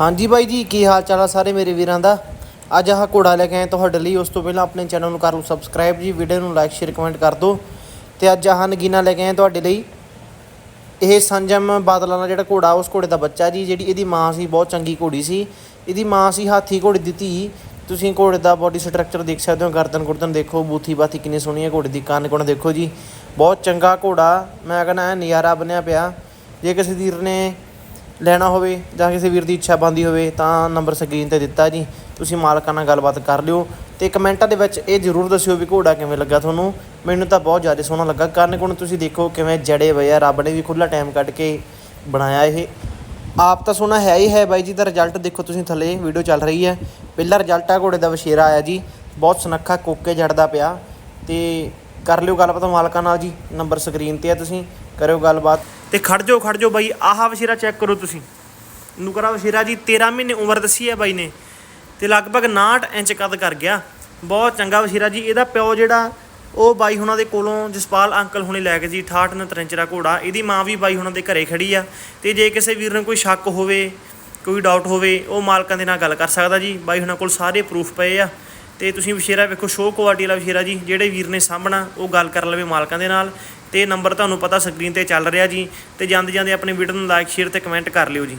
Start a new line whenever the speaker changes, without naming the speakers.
ਹਾਂਜੀ ਬਾਈ ਜੀ, ਕੀ ਹਾਲ ਚਾਲ ਆ ਸਾਰੇ ਮੇਰੇ ਵੀਰਾਂ ਦਾ? ਅੱਜ ਆਹ ਘੋੜਾ ਲੈ ਕੇ ਆਏ ਤੁਹਾਡੇ ਲਈ। ਉਸ ਤੋਂ ਪਹਿਲਾਂ ਆਪਣੇ ਚੈਨਲ ਨੂੰ ਕਰ ਲਓ ਸਬਸਕ੍ਰਾਈਬ ਜੀ, ਵੀਡੀਓ ਨੂੰ ਲਾਈਕ, ਸ਼ੇਅਰ, ਕਮੈਂਟ ਕਰ ਦਿਓ। ਤੇ ਅੱਜ ਆਹ ਨਗੀਨਾ ਲੈ ਕੇ ਆਏ ਤੁਹਾਡੇ ਲਈ। ਇਹ ਸੰਜਮ ਬਾਦਲਾਂ ਦਾ ਜਿਹੜਾ ਘੋੜਾ, ਉਸ ਘੋੜੇ ਦਾ ਬੱਚਾ ਜੀ, ਜਿਹੜੀ ਇਹਦੀ ਮਾਂ ਸੀ, ਬਹੁਤ ਚੰਗੀ ਘੋੜੀ ਸੀ। ਇਹਦੀ ਮਾਂ ਸੀ, ਹਾਥੀ ਘੋੜੀ ਦੀ ਧੀ। ਤੁਸੀਂ ਘੋੜੇ ਦਾ ਬਾਡੀ ਸਟਰਕਚਰ ਦੇਖ ਸਕਦੇ ਹੋ, ਗਰਦਨ ਗੁਰਦਨ ਦੇਖੋ, ਬੂਥੀ ਬਾਥੀ ਕਿੰਨੀ ਸੋਹਣੀ ਹੈ, ਘੋੜੇ ਦੀ ਕੰਨ ਕੁਣ ਦੇਖੋ ਜੀ। ਬਹੁਤ ਚੰਗਾ ਘੋੜਾ, ਮੈਂ ਕਹਿੰਦਾ ਨਜ਼ਾਰਾ ਬਣਿਆ ਪਿਆ। ਜੇ ਕਿਸੇ ਵੀਰ ਨੇ ਲੈਣਾ ਹੋਵੇ ਜਾਂ ਕਿਸੇ ਵੀਰ ਦੀ ਇੱਛਾ ਬੰਦੀ ਹੋਵੇ ਤਾਂ ਨੰਬਰ ਸਕਰੀਨ ਤੇ ਦਿੱਤਾ ਜੀ। ਤੁਸੀਂ ਮਾਲਕਾਂ ਨਾਲ ਗੱਲਬਾਤ ਕਰ ਲਿਓ ਤੇ ਕਮੈਂਟਾਂ ਦੇ ਵਿੱਚ ਇਹ ਜ਼ਰੂਰ ਦੱਸਿਓ ਵੀ ਘੋੜਾ ਕਿਵੇਂ ਲੱਗਾ ਤੁਹਾਨੂੰ। ਮੈਨੂੰ ਤਾਂ ਬਹੁਤ ਜ਼ਿਆਦਾ ਸੋਹਣਾ ਲੱਗਾ। ਕੰਨ ਕੁਣ ਤੁਸੀਂ ਦੇਖੋ ਕਿਵੇਂ ਜੜੇ ਹੋਏ ਆ। ਰੱਬ ਨੇ ਵੀ ਖੁੱਲਾ ਟਾਈਮ ਕੱਢ ਕੇ ਬਣਾਇਆ ਇਹ। ਆਪ ਤਾਂ ਸੋਹਣਾ ਹੈ ਹੀ ਹੈ ਬਾਈ ਜੀ। ਦਾ ਰਿਜ਼ਲਟ ਦੇਖੋ ਤੁਸੀਂ ਥੱਲੇ। ਵੀਡੀਓ ਚੱਲ ਰਹੀ ਹੈ। ਪਹਿਲਾ ਰਿਜ਼ਲਟ ਆ ਘੋੜੇ ਦਾ ਵਸ਼ੇਰਾ ਆਇਆ ਜੀ। ਬਹੁਤ ਸੁਨੱਖਾ ਕੋਕੇ ਜੜਦਾ ਪਿਆ ਤੇ ਕਰ ਲਿਓ ਗੱਲਬਾਤ ਮਾਲਕਾਂ ਨਾਲ ਜੀ, ਨੰਬਰ ਸਕਰੀਨ ਤੇ ਆ ਤੁਸੀਂ, ਕਰਿਓ ਗੱਲਬਾਤ। ਤੇ ਖੜ ਜਾਓ ਖੜ ਜਾਓ ਬਾਈ, ਆਹ ਵਸੀਰਾ ਚੈੱਕ ਕਰੋ ਤੁਸੀਂ। ਨੁਕਰਾ ਵਸੀਰਾ ਜੀ 13 ਮਹੀਨੇ ਉਮਰ ਦੱਸੀ ਹੈ ਬਾਈ ਨੇ। ਤੇ ਲਗਭਗ 59 ਇੰਚ ਕੱਦ ਕਰ ਗਿਆ। ਬਹੁਤ ਚੰਗਾ ਵਸ਼ੀਰਾ ਜੀ, ਇਹਦਾ ਪਿਓ ਜਿਹੜਾ, ਉਹ ਬਾਈ ਹੁਣਾਂ ਦੇ ਕੋਲੋਂ ਜਸਪਾਲ ਅੰਕਲ ਹੁਣੇ ਲੈ ਕੇ ਜੀ 68 69 ਘੋੜਾ। ਇਹਦੀ ਮਾਂ ਵੀ ਬਾਈ ਹੁਣਾਂ ਦੇ ਘਰੇ ਖੜੀ ਆ। ਤੇ ਜੇ ਕਿਸੇ ਵੀਰ ਨੂੰ ਕੋਈ ਸ਼ੱਕ ਹੋਵੇ, ਕੋਈ ਡਾਊਟ ਹੋਵੇ, ਉਹ ਮਾਲਕਾਂ ਦੇ ਨਾਲ ਗੱਲ ਕਰ ਸਕਦਾ ਜੀ। ਬਾਈ ਹੁਣਾਂ ਕੋਲ ਸਾਰੇ ਪ੍ਰੂਫ ਪਏ ਆ। ਤੇ ਤੁਸੀਂ ਵਸ਼ੇਰਾ ਵੇਖੋ ਸ਼ੋਅ ਕੁਆਲਿਟੀ ਵਾਲਾ ਵਸ਼ੇਰਾ ਜੀ, ਜਿਹੜੇ ਵੀਰ ਨੇ ਸਾਹਮਣਾ ਉਹ ਗੱਲ ਕਰ ਲਵੇ ਮਾਲਕਾਂ ਦੇ ਨਾਲ। ਤੇ ਨੰਬਰ ਤੁਹਾਨੂੰ ਪਤਾ ਸਕਰੀਨ ਤੇ ਚੱਲ ਰਿਹਾ ਜੀ, ਤੇ ਜਾਂਦੇ ਜਾਂਦੇ ਆਪਣੀ ਵੀਡੀਓ ਨੂੰ ਲਾਈਕ ਸ਼ੇਅਰ ਤੇ ਕਮੈਂਟ ਕਰ ਲਿਓ ਜੀ।